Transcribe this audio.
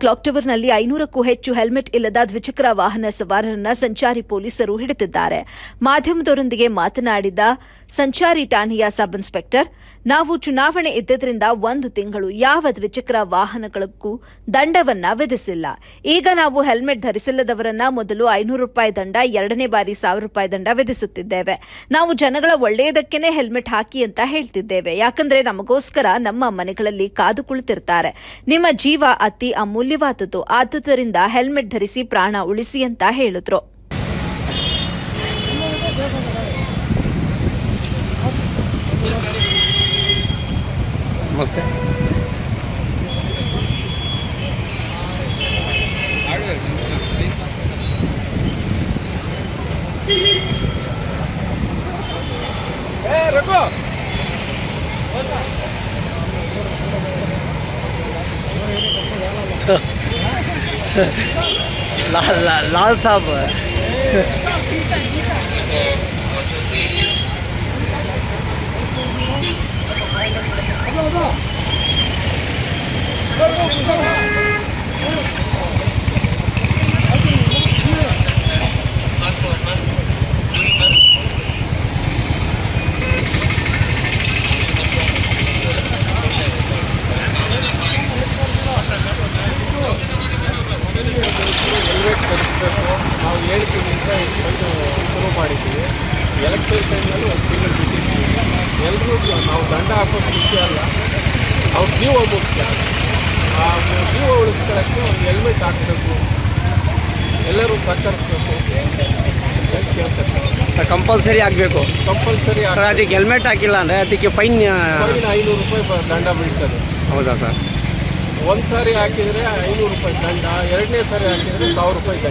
Clock ಟವರ್ನಲ್ಲಿ ಐನೂರಕ್ಕೂ ಹೆಚ್ಚು helmet ಇಲ್ಲದ ದ್ವಿಚಕ್ರ ವಾಹನ ಸವಾರರನ್ನ ಸಂಚಾರಿ ಪೊಲೀಸರು ಹಿಡಿದಿದ್ದಾರೆ. ಮಾಧ್ಯಮದವರೊಂದಿಗೆ ಮಾತನಾಡಿದ ಸಂಚಾರಿ ಠಾಣೆಯ ಸಬ್ ಇನ್ಸ್ಪೆಕ್ಟರ್, ನಾವು ಚುನಾವಣೆ ಇದ್ದಿದ್ರಿಂದ ಒಂದು ತಿಂಗಳು ಯಾವ ದ್ವಿಚಕ್ರ ವಾಹನಗಳಿಗೂ ದಂಡವನ್ನ ವಿಧಿಸಿಲ್ಲ. ಈಗ ನಾವು ಹೆಲ್ಮೆಟ್ ಧರಿಸಿಲ್ಲದವರನ್ನ ಮೊದಲು ಐನೂರು ರೂಪಾಯಿ ದಂಡ, ಎರಡನೇ ಬಾರಿ ಸಾವಿರ ರೂಪಾಯಿ ದಂಡ ವಿಧಿಸುತ್ತಿದ್ದೇವೆ. ನಾವು ಜನಗಳ ಒಳ್ಳೆಯದಕ್ಕೇನೆ ಹೆಲ್ಮೆಟ್ ಹಾಕಿ ಅಂತ ಹೇಳ್ತಿದ್ದೇವೆ. ಯಾಕಂದ್ರೆ ನಮಗೋಸ್ಕರ ನಮ್ಮ ಮನೆಗಳಲ್ಲಿ ಕಾದು ಕುಳಿತಿರ್ತಾರೆ. ನಿಮ್ಮ ಜೀವ ಅತಿ ಅಮೂಲ್ಯವಾದದ್ದು. ಆದುದರಿಂದ ಹೆಲ್ಮೆಟ್ ಧರಿಸಿ ಪ್ರಾಣ ಉಳಿಸಿ ಅಂತ ಹೇಳಿದ್ರು. 老老老，三本。ನಾವು ಹೇಳ್ತೀವಿ ಅಂತ ಬಂದು ಶುರು ಮಾಡಿದ್ದೀವಿ. ಎಲೆಕ್ಷನ್ ಟೈಮಲ್ಲಿ ಒಂದು ತಿಂಗಳು ಬಿಟ್ಟಿದ್ದೀವಿ. ಎಲ್ಲರೂ ನಾವು ದಂಡ ಹಾಕೋದು ಮುಖ್ಯ ಅಲ್ಲ. ಅವ್ರ ಜೀವ ಮುಖ್ಯ. ಆ ಜೀವ ಉಳಿಸ್ಕೊಳ್ಳೋಕ್ಕೆ ಒಂದು ಹೆಲ್ಮೆಟ್ ಹಾಕಬೇಕು. ಎಲ್ಲರೂ ಸಹಕರಿಸ್ಬೇಕು. ಕೇಳ್ತಾರೆ? ಕಂಪಲ್ಸರಿ ಆಗಬೇಕು. ಕಂಪಲ್ಸರಿ ಅದಕ್ಕೆ ಹೆಲ್ಮೆಟ್ ಹಾಕಿಲ್ಲ ಅಂದರೆ ಅದಕ್ಕೆ ಫೈನ್ ಫೈನ್ ಐನೂರು ರೂಪಾಯಿ ದಂಡ ಬೀಳ್ತದೆ. ಹೌದಾ ಸರ್? ಒಂದು ಸಾರಿ ಹಾಕಿದರೆ ಐನೂರು ರೂಪಾಯಿ ದಂಡ ಎರಡನೇ ಸಾರಿ ಹಾಕಿದರೆ ಸಾವಿರ ರೂಪಾಯಿ ದಂಡ.